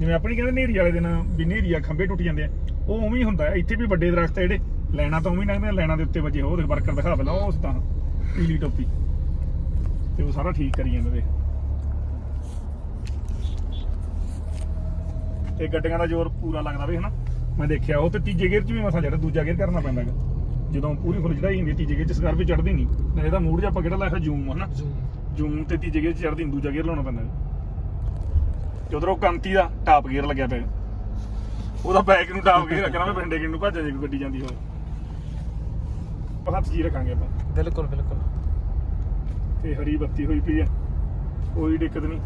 ਜਿਵੇਂ ਆਪਣੀ ਕਹਿੰਦੇ ਨੇਰੀ ਵਾਲੇ ਦਿਨ ਵੀ ਨੇਰੀ ਆ ਖੰਭੇ ਟੁੱਟ ਜਾਂਦੇ ਆ ਉਹ ਉਵੇਂ ਹੀ ਹੁੰਦਾ ਹੈ ਇੱਥੇ ਵੀ ਵੱਡੇ ਦਰਖਤ ਆ ਜਿਹੜੇ ਲੈਣਾ ਤਾਂ ਉਵੇਂ ਹੀ ਆ, ਲੈਣਾ ਦੇ ਉੱਤੇ ਵੱਜੇ ਉਹ ਦੇਖ ਵਰਕਰ ਦਿਖਾ ਉਹ ਉਸ ਤਾਂ ਪੀਲੀ ਟੋਪੀ। ਤੇ ਉਹ ਸਾਰਾ ਠੀਕ ਕਰੀ ਜਾਂਦੇ ਤੇ ਗੱਡੀਆਂ ਦਾ ਜ਼ੋਰ ਪੂਰਾ ਲੱਗਦਾ ਵੇ ਹਨਾ? ਮੈਂ ਦੇਖਿਆ ਉਹ ਤੇ ਤੀਜੇ ਗੇਅਰ 'ਚ ਵੀ ਮਸਾ ਜਿਹੜਾ ਦੂਜਾ ਗੇਅਰ ਕਰਨਾ ਪੈਂਦਾ ਗਾ ਜਦੋਂ ਪੂਰੀ ਫੁੱਲ ਚੜਾਈ ਹੁੰਦੀ ਹੈ, ਤੀਜੇ ਗੇਅਰ 'ਚ ਸਕਾਰ ਵੀ ਚੜਦੀ ਨਹੀਂ। ਇਹਦਾ ਮੂਡ ਜਿਹਾ ਆਪਾਂ ਕਿਹੜਾ ਲਾਇਆ ਜੂਮ ਹਨਾ? ਜੂਮ। ਤੇ ਤੀਜੇ ਗੇਅਰ 'ਚ ਚੜਦੀ ਦੂਜਾ ਗੇਅਰ ਲਾਉਣਾ ਪੈਂਦਾ ਤੇ ਉਧਰੋਂ ਕੰਤੀ ਦਾ ਟਾਪ ਗੇਅਰ ਲੱਗਿਆ ਪਿਆ। ਉਹਦਾ ਬੈਕ ਨੂੰ ਟਾਪ ਗੇਅਰ ਰੱਖਣਾ ਮੈਂ ਪਿੰਡੇ ਕਿੰਨ ਭੱਜ ਜੇ ਕੋਈ ਗੱਡੀ ਜਾਂਦੀ ਹੋਵੇ। 'ਚ ਹੀ ਰੱਖਾਂਗੇ ਆਪਾਂ? ਬਿਲਕੁਲ ਬਿਲਕੁਲ। ਤੇ ਹਰੀ ਬੱਤੀ ਹੋਈ ਪਈ ਆ। ਕੋਈ ਦਿੱਕਤ ਨਹੀਂ।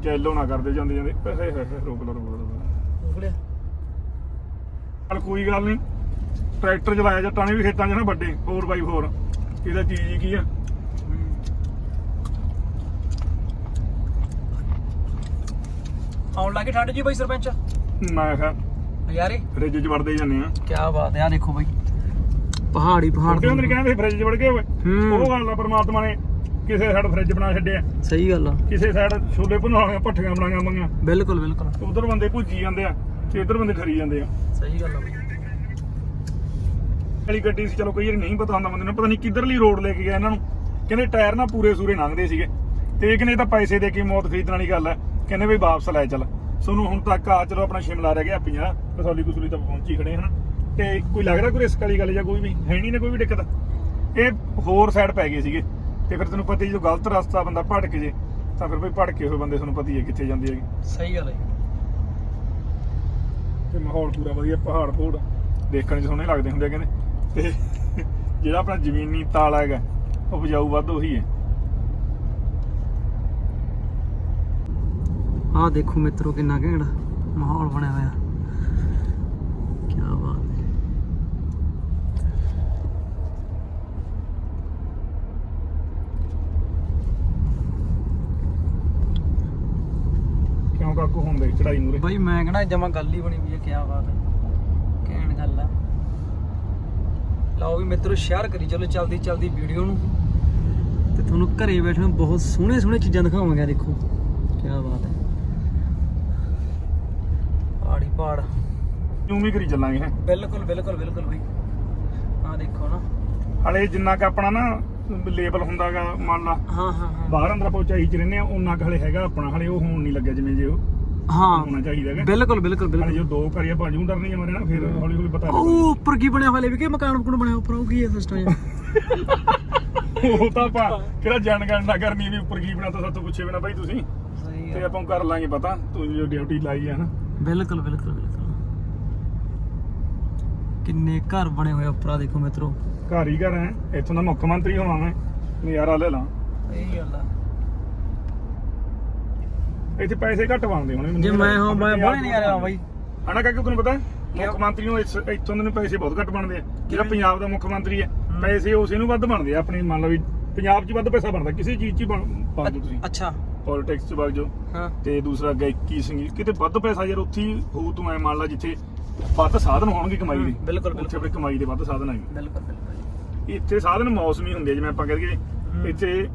ਜੈਲੋ ਨਾ ਕਰਦੇ ਜਾਂਦੇ ਜਾਂਦੇ। ਹੇ ਹੇ ਹੇ ਰੋਕ ਲਓ ਰੋਕ ਲਓ, ਰੋਕ ਚੱਲ ਕੋਈ ਗੱਲ ਨਹੀਂ। ਟਰੈਕਟਰ ਚਲਾਇਆ ਜੱਟਾਂ ਨੇ ਵੀ ਖੇਤਾਂ 'ਚ ਨਾ ਵੱਡੇ 4x4 ਇਹਦਾ ਚੀਜ਼ ਹੀ ਕੀ ਆ? ਆਉਣ ਲੱਗੇ ਠੰਡ ਜੀ ਬਾਈ ਸਰਪੰਚ? ਮੈਂ ਕਿਹਾ ਨਜ਼ਾਰੇ? ਫ੍ਰਿਜ 'ਚ ਵੜਦੇ ਜਾਂਦੇ ਆ। ਕੀ ਬਾਤ ਹੈ ਆ ਦੇਖੋ ਬਾਈ। ਪਹਾੜੀ ਪਹਾੜ ਕਿਉਂ ਨਹੀਂ ਕਹਿੰਦੇ ਫ੍ਰਿਜ 'ਚ ਵੜ ਗਏ ਹੂੰ। ਉਹ ਗੱਲ ਆ ਪਰਮਾਤਮਾ ਨੇ ਕਿਸੇ ਸਾਈਡ ਫ੍ਰਿਜ ਬਣਾ ਛੱਡਿਆ। ਸਹੀ ਗੱਲ ਆ। ਕਿਸੇ ਸਾਈਡ ਛੋਲੇ ਭੁਨਾਲੀਆਂ ਭੱਠੀਆਂ ਬਣਾਈਆਂ ਮੰਗੀਆਂ। ਬਿਲਕੁਲ ਬਿਲਕੁਲ। ਉਧਰ ਬੰਦੇ ਭੁੱਜੀ ਜਾਂਦੇ ਆ ਤੇ ਇੱਧਰ ਬੰਦੇ ਖਰੀ ਜਾਂਦੇ ਆ। ਸਹੀ ਗੱਲ ਆ। ਬਾਈ ਵਾਲੀ ਗੱਡੀ ਸੀ ਚਲੋ ਕਈ ਵਾਰੀ ਨਹੀਂ ਪਤਾ ਹੁੰਦਾ ਬੰਦੇ ਨੂੰ ਪਤਾ ਨਹੀਂ ਕਿੱਧਰਲੀ ਰੋਡ ਲੈ ਕੇ ਗਿਆ ਇਹਨਾਂ ਨੂੰ। ਕਹਿੰਦੇ ਟਾਇਰ ਨਾ ਪੂਰੇ ਸੂਰੇ ਲੰਘਦੇ ਸੀਗੇ। ਤੇ ਇਹ ਕਹਿੰਦੇ ਇਹ ਤਾਂ ਪੈਸੇ ਦੇ ਕੇ ਮੌਤ ਖਰੀਦਣ ਵਾਲੀ ਗੱਲ ਹੈ ਕਹਿੰਦੇ ਵੀ ਵਾਪਸ ਲੈ ਚੱਲ। ਸੋਨੂੰ ਹੁਣ ਤੱਕ ਆ ਚਲੋ ਆਪਣਾ ਸ਼ਿਮਲਾ ਰਹਿ ਗਿਆ 50 ਕਸੌਲੀ ਕੁਸੌਲੀ ਤਾਂ ਪਹੁੰਚੀ ਖੜੇ ਹਨ। ਤੇ ਕੋਈ ਲੱਗਦਾ ਕੋਈ ਰਿਸਕ ਵਾਲੀ ਗੱਲ ਜਾਂ ਕੋਈ ਵੀ? ਹੈ ਨਹੀਂ ਨਾ ਕੋਈ ਵੀ ਦਿੱਕਤ। ਇਹ ਹੋਰ ਸਾਈਡ ਪੈ ਗਏ ਸੀਗੇ। ਤੇ ਫਿਰ ਤੈਨੂੰ ਪਤਾ ਹੀ ਜਦੋਂ ਗਲਤ ਰਸਤਾ ਬੰਦਾ ਭਟਕ ਜੇ ਤਾਂ ਫਿਰ ਬਈ ਭਟਕੇ ਹੋਏ ਬੰਦੇ ਤੁਹਾਨੂੰ ਪਤਾ ਹੀ ਹੈ ਕਿੱਥੇ ਜਾਂਦੇ ਹੈਗੇ। ਸਹੀ ਗੱਲ ਹੈ ਤੇ ਮਾਹੌਲ ਪੂਰਾ ਵਧੀਆ ਪਹਾੜ ਪਹੂੜ ਦੇਖਣ 'ਚ ਸੋਹਣੇ ਲੱਗਦੇ ਹੁੰਦੇ ਆ ਕਹਿੰਦੇ। ਤੇ ਜਿਹੜਾ ਆਪਣਾ ਜ਼ਮੀਨੀ ਤਾਲ ਹੈਗਾ ਉਹ ਉਪਜਾਊ ਵੱਧ ਉਹੀ ਹੈ। ਆਹ ਦੇਖੋ ਮਿੱਤਰੋ ਕਿੰਨਾ ਘੈਂਟ ਮਾਹੌਲ ਬਣਿਆ ਹੋਇਆ। ਕੀ ਬਾਤ ਹੈ। ਕਿਉਂ ਕਾਕੂ ਹੁੰਦੇ ਚੜਾਈ ਮੂਰੇ ਬਾਈ ਮੈਂ ਕਹਣਾ ਜਮਾ ਗੱਲ ਹੀ ਬਣੀ ਵੀ ਹੈ ਕੀ ਬਾਤ ਹੈ। ਕਹਿਣ ਗੱਲ ਆ। ਲਓ ਵੀ ਮਿੱਤਰੋ ਸ਼ੇਅਰ ਕਰੀ ਚਲੋ ਚਲਦੀ ਚਲਦੀ ਵੀਡੀਓ ਨੂੰ। ਤੇ ਤੁਹਾਨੂੰ ਘਰੇ ਬੈਠੇ ਬਹੁਤ ਸੋਹਣੇ ਸੋਹਣੇ ਚੀਜ਼ਾਂ ਦਿਖਾਵਾਂਗੇ ਦੇਖੋ। ਕੀ ਬਾਤ ਹੈ। ਪਹਾੜੀ ਕਿਉਂ ਵੀ ਕਰੀ ਚੱਲਾਂਗੇ ਹੈ। ਬਿਲਕੁਲ ਬਿਲਕੁਲ ਬਿਲਕੁਲ ਬਾਈ। ਆਹ ਦੇਖੋ ਨਾ। ਹਲੇ ਜਿੰਨਾ ਕ ਆਪਣਾ ਨਾ ਲੇਬਲ ਹੁੰਦਾਗਾ ਮੰਨ ਲਾ। ਹਾਂ ਹਾਂ ਹਾਂ। ਬਾਹਰ ਅੰਦਰ ਚ ਰਹਿੰਦੇ ਆ ਉਹਨਾਂ ਕ ਹਲੇ ਹੈਗਾ ਆਪਣਾ ਹਲੇ ਉਹ ਹੋਣ ਨਹੀਂ ਲੱਗਿਆ ਜਿਵੇਂ ਜੇ ਉਹ ਹਾਂ। ਹੋਣਾ ਚਾਹੀਦਾ ਹੈਗਾ। ਬਿਲਕੁਲ ਬਿਲਕੁਲ ਹਲੇ ਬਿਲਕੁਲ। ਜੋ ਦੋ ਕਰੀਏ ਬਾਜੂ ਡਰਨੀ ਮਰੇ ਨਾ ਫਿਰ ਹੌਲੀ ਹੌਲੀ ਪਤਾ ਉਹ ਉੱਪਰ ਕੀ ਬਣਿਆ ਹੋਇਆ ਲੈ ਵੀ ਕਿ ਮਕਾਨ ਮਕੂਨ ਬਣਿਆ ਉੱਪਰ ਉਹ ਕੀ ਹੈ ਸਿਸਟਮ ਉਹ ਤਾਂ ਆਪਾਂ ਕਿਹੜਾ ਜਾਣਗਣ ਨਾ ਕਰਨੀ ਵੀ ਉੱਪਰ ਕੀ ਬਣਾ ਤਾਂ ਸਾਤੋਂ ਪੁੱਛੇ ਬਿਨਾ ਬਾਈ ਤੁਸੀਂ। ਸਹੀ ਤੇ ਆਪਾਂ ਨੂੰ ਕਰ ਲਾਂਗੇ ਪਤਾ ਤੂੰ ਜੋ ਡਿਊਟੀ ਲਾਈ ਆ ਨਾ। ਬਿਲਕੁਲ ਬਿਲਕੁਲ ਬਿਲਕੁਲ। ਕਿੰਨੇ ਘਰ ਬਣੇ ਹੋਏ ਉੱਪਰ ਦੇਖੋ ਮਿੱਤਰੋ। ਘਰ ਹੀ ਘਰ ਹੈ। ਇੱਥੋਂ ਦਾ ਮੁੱਖ ਮੰਤਰੀ ਹੋਣਾ ਮੈਂ। ਨਜ਼ਾਰਾ ਲੈ ਲਾਂ। ਇਹ ਗੱਲ ਆ। ਇੱਥੇ ਪੈਸੇ ਘੱਟ ਬਣਦੇ ਹੋਣੇ ਮੈਨੂੰ ਜੇ ਮੈਂ ਹਾਂ ਮੈਂ ਬੋਲੇ ਨਹੀਂ ਆ ਰਿਹਾ ਬਾਈ। ਹਨਾ ਕਾਕੂ ਤੁਹਾਨੂੰ ਪਤਾ? ਮੁੱਖ ਮੰਤਰੀ ਨੂੰ ਇਸ- ਇੱਥੋਂ ਦੇ ਨੂੰ ਪੈਸੇ ਬਹੁਤ ਘੱਟ ਬਣਦੇ ਆ। ਜਿਹੜਾ ਕਿਵੇਂ? ਪੰਜਾਬ ਦਾ ਮੁੱਖ ਮੰਤਰੀ ਹੈ। ਹੂੰ। ਪੈਸੇ ਉਸੇ ਨੂੰ ਵੱਧ ਬਣਦੇ ਆ। ਆਪਣੀ ਮੰਨ ਲਓ ਵੀ ਪੰਜਾਬ 'ਚ ਵੱਧ ਪੈਸਾ ਬਣਦਾ। ਕਿਸੇ ਚੀਜ਼ 'ਚ ਹੀ ਬਣ ਪਾ ਦਿਓ ਤੁਸੀਂ। ਅੱਛਾ। ਪੋਲਿਟਿਕਸ 'ਚ ਵਗ ਜਾਓ। ਹਾਂ। ਤੇ ਦੂਸਰਾ ਗਾਇਕੀ ਸੰਗੀਤ ਕਿਤੇ ਵੱਧ ਪੈਸਾ ਯਾਰ ਉੱਥੇ ਹੀ ਹੋਊ ਤੂੰ ਐ ਮੰਨ ਲਾ ਜਿੱਥੇ ਵੱਧ ਸਾਧਨ ਹੋਣਗੇ ਕਮਾਈ ਦੇ। ਬਿਲਕੁਲ, ਉੱਥੇ ਬਿਲਕੁਲ। ਆਪਣੀ ਕਮਾਈ ਦੇ ਵੱਧ ਸਾਧਨ ਹੈਗੇ। ਬਿਲਕੁਲ ਬਿਲਕੁਲ। ਇੱਥੇ ਸਾਧਨ ਮੌਸਮੀ ਹੁੰਦੇ ਆ, ਜਿਵੇਂ ਆਪਾਂ ਕਹਿੰਦੇ। ਇੱਥੇ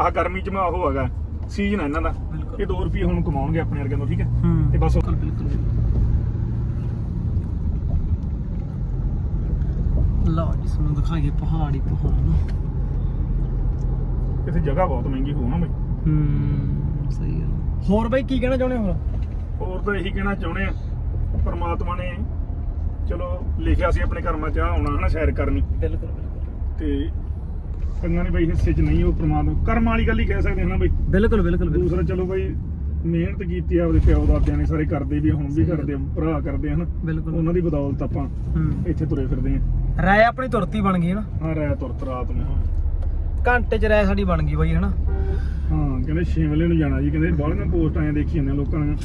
ਆਹ ਗਰਮੀ 'ਚ ਮੈਂ ਉਹ ਹੈਗਾ ਸੀਜ਼ਨ ਹੈ ਇਹਨਾਂ ਦਾ। ਬਿਲਕੁਲ। ਇਹ 2 ਰੁਪਏ ਹੁਣ ਕਮਾਉਣਗੇ ਆਪਣੇ ਵਰਗਿਆਂ ਤੋਂ ਠੀਕ ਹੈ? ਤੇ ਬਸ ਉਹ ਬਿਲਕੁਲ ਬਿਲਕੁਲ। ਲਓ ਜੀ ਤੁਹਾਨੂੰ ਦਿਖਾਈਏ ਪਹਾੜੀ ਪਹਾੜ ਨੂੰ ਇੱਥੇ ਜਗ੍ਹਾ ਬਹੁਤ ਮਹਿੰਗੀ ਹੋਊ ਨਾ ਬਈ। ਹੂੰ ਸਹੀ ਹੈ ਹੋਰ ਬਾਈ ਕੀ ਕਹਿਣਾ ਚਾਹੁੰਦੇ ਹੋ ਹੋਰ ਤਾਂ ਇਹੀ ਕਹਿਣਾ ਚਾਹੁੰਦੇ ਆ ਪਰਮਾਤਮਾ ਨੇ ਚਲੋ ਲਿਖਿਆ ਸੀ ਆਪਣੇ ਕਰਮਾਂ 'ਚ ਆ ਆਉਣਾ ਹਨਾ ਸੈਰ ਕਰਨੀ। ਬਿਲਕੁਲ ਬਿਲਕੁਲ। ਤੇ ਕੰਗਾਂ ਨੇ ਬਈ ਹਿੱਸੇ 'ਚ ਨਹੀਂ ਉਹ ਪ੍ਰਮਾਤਮਾ ਕਰਮ ਵਾਲੀ ਗੱਲ ਹੀ ਕਹਿ ਸਕਦੇ ਹਾਂ ਨਾ ਬਈ। ਬਿਲਕੁਲ ਬਿਲਕੁਲ ਬਿਲਕੁਲ। ਦੂਸਰਾ ਚਲੋ ਬਈ ਮਿਹਨਤ ਕੀਤੀ ਆ ਆਪਦੇ ਪਿਓ ਦਾਦਿਆਂ ਨੇ ਸਾਰੇ ਕਰਦੇ ਵੀ ਆ, ਹੁਣ ਵੀ। ਕਰਦੇ ਆ, ਭਰਾ ਕਰਦੇ ਹਨ। ਬਿਲਕੁਲ। ਉਹਨਾਂ ਦੀ ਬਦੌਲਤ ਆਪਾਂ ਹੂੰ। ਇੱਥੇ ਤੁਰੇ ਫਿਰਦੇ ਆ। ਰਾਏ ਆਪਣੀ ਤੁਰਤੀ ਬਣ ਗਈ ਨਾ। ਹਾਂ ਰਾਇ ਤੁਰਤ ਰਾਤ ਨੂੰ ਘੰਟੇ ਚ ਰਾਏ ਸਾਡੀ ਬਣ ਗਈ ਬਾਈ ਹਨਾ? ਹਾਂ ਕਹਿੰਦੇ ਸ਼ਿਮਲੇ ਨੂੰ ਜਾਣਾ ਜੀ ਕਹਿੰਦੇ ਬਾਹਲੀਆਂ ਪੋਸਟ ਆਏ ਦੇਖੀ ਜਾਂਦੇ ਆ ਲੋਕਾਂ ਨੇ।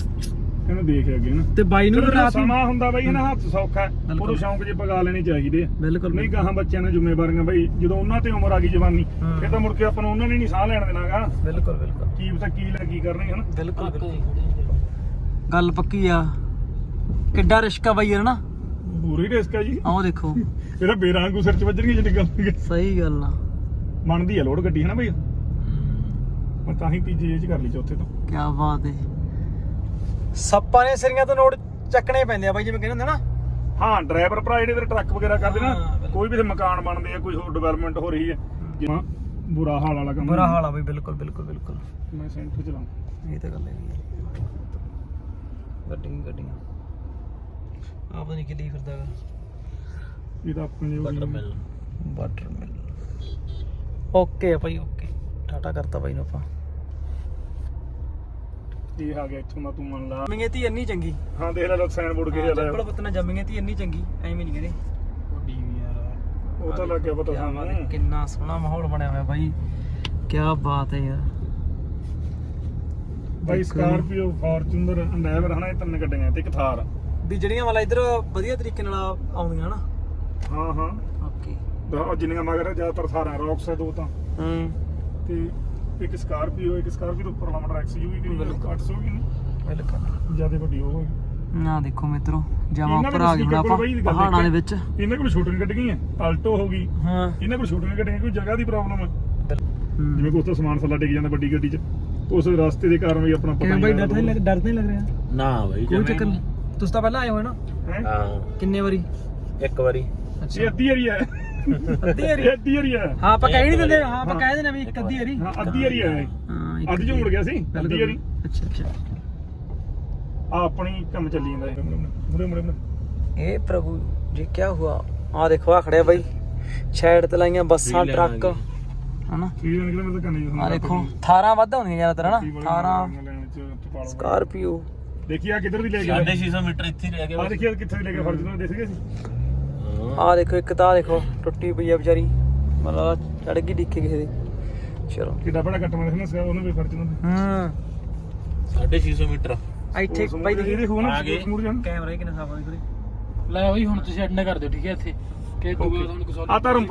ਕਹਿੰਦੇ ਦੇਖ ਅੱਗੇ ਨਾ ਤੇ ਬਾਈ ਨੂੰ ਵੀ ਜਿਹੜਾ ਰਾਤ ਸਮਾਂ ਹੁੰਦਾ ਬਈ ਨਾ ਹੱਥ ਸੌਖਾ ਹੈ। ਉਦੋਂ ਸ਼ੌਂਕ ਜੇ ਪਗਾ ਲੈਣੇ ਚਾਹੀਦੇ ਆ। ਬਿਲਕੁਲ ਨਹੀਂ ਕਹਾਂ ਬੱਚਿਆਂ ਨੇ ਜ਼ਿੰਮੇਵਾਰੀਆਂ ਬਈ ਜਦੋਂ ਉਹਨਾਂ ਤੇ ਉਮਰ ਆ ਗਈ ਜਵਾਨੀ ਹੂੰ। ਫਿਰ ਤਾਂ ਮੁੜ ਕੇ ਆਪਾਂ ਨੂੰ ਉਹਨਾਂ ਨੇ ਨਹੀਂ ਸਾਹ ਲੈਣ ਦੇਣਾਗਾ ਬਿਲਕੁਲ ਬਿਲਕੁਲ। ਕੀ ਪਤਾ ਕੀ ਲੈ ਕੀ ਕਰਨਗੇ ਹਨ? ਬਿਲਕੁਲ ਬਿਲਕੁਲ। ਗੱਲ ਪੱਕੀ ਆ। ਕਿੱਡਾ ਰਿਸ਼ਕਾ ਬਾਈ ਯਾਰ ਨਾ ਪੂਰੀ ਰਿਸਕ ਹੈ ਜੀ। ਆਓ ਦੇਖੋ। ਇਹਦਾ ਬੇਰਾਂਗੂ ਸਿਰ ਚ ਵੱਜਣਗੇ ਜੇ ਨਿਕਲਣਗੇ ਸਹੀ ਗੱਲ ਆ। ਮੰਨਦੀ ਆ ਲੋਡ ਗੱਡੀ ਹੈ ਨਾ ਬਈ ਮੈਂ ਤਾਂ ਹੀ ਤੀਜੇ ਇਹ ਚ ਕਰ ਲਈ ਚੌਥੇ ਤੋਂ। ਕੀ ਬਾਤ ਹੈ ਸੱਪਾਂ ਨੇ ਸਿਰੀਆਂ ਤੋਂ ਨੋਟ ਚੱਕਣੇ ਪੈਂਦੇ ਆ ਬਾਈ ਜਿਵੇਂ ਕਹਿੰਦੇ ਹੁੰਦੇ ਨਾ। ਹਾਂ ਡਰਾਈਵਰ ਭਰਾ ਜਿਹੜੇ ਤੇਰੇ ਟਰੱਕ ਵਗੈਰਾ ਕਰਦੇ ਹਾਂ, ਨਾ ਬਿਲਕੁਲ। ਕੋਈ ਵੀ ਤੇ ਮਕਾਨ ਬਣਦੇ ਆ ਕੋਈ ਹੋਰ ਡਿਵੈਲਪਮੈਂਟ ਹੋ ਰਹੀ ਹੈ। ਜਿਵੇਂ ਬੁਰਾ ਹਾਲ ਵਾਲਾ ਕੰਮ। ਬੁਰਾ ਹਾਲ ਆ ਬਾਈ ਬਿਲਕੁਲ ਬਿਲਕੁਲ ਬਿਲਕੁਲ। ਮੈਂ ਸੈਂਟਰ ਚਲਾਉਂ ਇਹ ਤਾਂ ਗੱਲ ਹੈ ਗੱਡੀਆਂ ਗੱਡੀਆਂ। ਆਹ ਪਤਾ ਨਹੀਂ ਕੀ ਲਈ ਫਿਰਦਾ ਹੈਗਾ। ਇਹ ਤਾਂ ਆਪਣੇ butter mill butter mill okay ਆ ਭਾਈ ਓਕੇ। ਟਾਟਾ ਕਰਤਾ ਬਾਈ ਨੂੰ ਆਪਾਂ। ਇਹ ਆ ਗਿਆ ਇੱਥੋਂ ਦਾ ਤੂੰ ਮੰਨ ਲਾ। ਜੰਮੀਏ ਤੀ ਇੰਨੀ ਚੰਗੀ। ਹਾਂ ਦੇਖ ਲੈ ਸਾਈਨ ਬੋਰਡ ਕੇ ਚੱਪਲ ਚੱਲਿਆ ਪੁੱਤ ਨਾ ਜੰਮੀਏ ਤੀ ਇੰਨੀ ਚੰਗੀ ਐਵੇਂ ਨਹੀਂ ਕਹਿੰਦੇ। ਉਹ ਤਾਂ ਲੱਗ ਗਿਆ ਪਤਾ ਕਿਆ ਬਾਤ ਹੈ, ਸਾਨੂੰ ਕਿੰਨਾ ਸੋਹਣਾ ਮਾਹੌਲ ਬਣਿਆ ਹੋਇਆ ਬਾਈ। ਕੀ ਬਾਤ ਹੈ ਯਾਰ। ਜੀ। ਸਕਾਰਪੀਓ ਫਾਰਚੂਨਰ ਅੰਡੈਵਰ ਹਨਾ ਇਹ ਤਿੰਨ ਗੱਡੀਆਂ ਤੇ ਇੱਕ ਥਾਰ। ਵੀ ਜਿਹੜੀਆਂ ਵਾਲਾ ਇਧਰ ਵਧੀਆ ਤਰੀਕੇ ਨਾਲ ਆਉਂਦੀਆਂ ਹਨਾ ਹਾਂ ਹਾਂ। ਓਕੇ। ਦਾ- ਉਹ ਜਿੰਨੀਆਂ ਮਗਰ ਜ਼ਿਆਦਾਤਰ ਥਾਰਾਂ ਰੌਕਸ ਹੈ ਦੋ ਤਾਂ। ਹੂੰ। ਤੇ ਇੱਕ ਸਕਾਰਪੀਓ ਇੱਕ ਸਕਾਰਪੀਓ ਤੋਂ ਉੱਪਰ ਲਾਮਾ ਐਕਸ ਯੂ ਵੀ ਬਿਲਕੁਲ। 800 ਵੀ ਨਹੀਂ। ਜ਼ਿਆਦਾ ਵੱਡੀ ਉਹ ਹੋਗੀ ਨਾ ਦੇਖੋ ਮਿੱਤਰੋ ਜਾਵਾ ਇਹਨਾਂ ਉੱਪਰ ਆ ਗਏ ਹੁਣ ਆਪਾਂ ਬਾਈ ਗੱਲ ਪਹਾੜਾਂ ਦੇ ਵਿੱਚ। ਇਹਨਾਂ ਕੋਲ ਛੋਟੀਆਂ ਗੱਡੀਆਂ ਹੈ ਆਲਟੋ ਹੋ ਗਈ। ਹਾਂ। ਇਹਨਾਂ ਕੋਲ ਛੋਟੀਆਂ ਗੱਡੀਆਂ ਕੋਈ ਜਗ੍ਹਾ ਦੀ ਪ੍ਰੋਬਲਮ ਹੈ। ਜਿਵੇਂ ਕੋਈ ਉੱਥੇ ਸਮਾਨ ਥੱਲਾ ਡਿੱਗ ਜਾਂਦਾ ਵੱਡੀ ਗੱਡੀ 'ਚ ਉਸ ਰਸਤੇ ਦੇ ਕਾਰਨ ਵੀ ਆਪਣਾ ਪਤਾ ਕਿਵੇਂ ਬਾਈ ਡਰ ਨਹੀਂ ਲੱਗ ਡਰ ਨਹੀਂ ਲੱਗ ਰਿਹਾ? ਨਾ ਬਈ ਕੋਈ ਚੱਕਰ ਨਹੀਂ। ਤੁਸੀਂ ਤਾਂ ਪਹਿਲਾਂ ਆਏ ਹੋਏ ਨਾ। ਹੈ? ਹਾਂ। ਕਿੰਨੇ ਵਾਰੀ? ਇੱਕ ਵਾਰੀ। ਇਹ ਅੱਧੀ ਏਰੀਆ ਹੈ ਅੱਧੀ ਵਾਰੀ ਇਹ ਅੱਧੀ ਏਰੀਆ ਹੈ। ਹਾਂ ਆਪਾਂ ਕਹਿ ਨਹੀਂ ਦਿੰਦੇ। ਹਾਂ ਆਪਾਂ ਕਹਿ ਦਿੰਦੇ ਵੀ ਇੱਕ ਅੱਧੀ ਵਾਰੀ ਹਾਂ ਅੱਧੀ ਏਰੀਆ ਹੈ ਹਾਂ ਇੱਕ ਅੱਧ ਚ ਮੁੜ ਗਿਆ ਸੀ ਅੱਧੀ ਏਰੀ ਅੱਛਾ ਅੱਛਾ। ਆ ਆਪਣੀ ਕੰਮ ਚੱਲੀ ਜਾਂਦਾ ਹੈ ਮੁਰੇ ਮੁਰੇ ਮੁਰੇ ਇਹ ਪ੍ਰਭੂ ਜੀ ਕੀ ਹੁਆ? ਆ ਦੇਖੋ ਆ ਖੜਿਆ ਬਾਈ। ਸਾਈਡ ਤੇ ਲਾਈਆਂ ਬੱਸਾਂ ਕੀ ਟਰੱਕ। ਲੈਣਾ ਹਨਾ? ਕੀ ਨਿਕਲੇ ਮੈਂ ਤਾਂ ਕੰਨੀ ਆ ਦੇਖੋ 18 ਵੱਧ ਹੁੰਦੀਆਂ ਜ਼ਿਆਦਾਤਰ ਹਨਾ? 18 ਸਕਾਰਪੀਓ। ਦੇਖੀ ਆ ਕਿੱਧਰ ਦੀ ਲੈ ਗਿਆ 650 ਮੀਟਰ ਇੱਥੇ ਹੀ ਰਹਿ ਆ ਗਿਆ ਦੇਖੀ ਆ ਕਿੱਥੇ ਦੀ ਲੈ ਗਿਆ ਫਰਜ਼ ਨੂੰ ਦੇਖ ਗਏ ਸੀ? ਆ ਦੇਖੋ ਇੱਕ ਤਾਂ ਦੇਖੋ ਟੁੱਟੀ ਪਈ ਆ ਵਿਚਾਰੀ। ਮਤਲਬ ਚੜ ਗਈ ਡਿੱਕੇ ਕਿਸੇ ਦੀ। ਚਲੋ। ਕਿੱਡਾ ਬੜਾ ਕੱਟ ਮਾਰਿਆ ਸੀ ਨਾ ਉਹਨੂੰ ਵੀ ਫਰਜ਼ ਨੂੰ। ਹੂੰ। 650 ਮੀਟਰ। ਇੱਥੇ ਬਾਈ ਦੇਖੀ। ਆ ਗਏ। ਮੁੜ ਜਾਣ। ਕੈਮਰਾ ਹੀ ਕਿੰਨਾ ਸਾਫ਼ ਆ ਦੇਖੋ ਲੈ ਬਈ ਹੁਣ ਤੁਸੀਂ ਐਡ ਨਾ ਕਰ ਦਿਓ ਠੀਕ ਹੈ ਇੱਥੇ। ਕਿ ਦੂਆ ਤੁਹਾਨੂੰ ਕੁਝ ਆ ਧਰਮਪੁਰ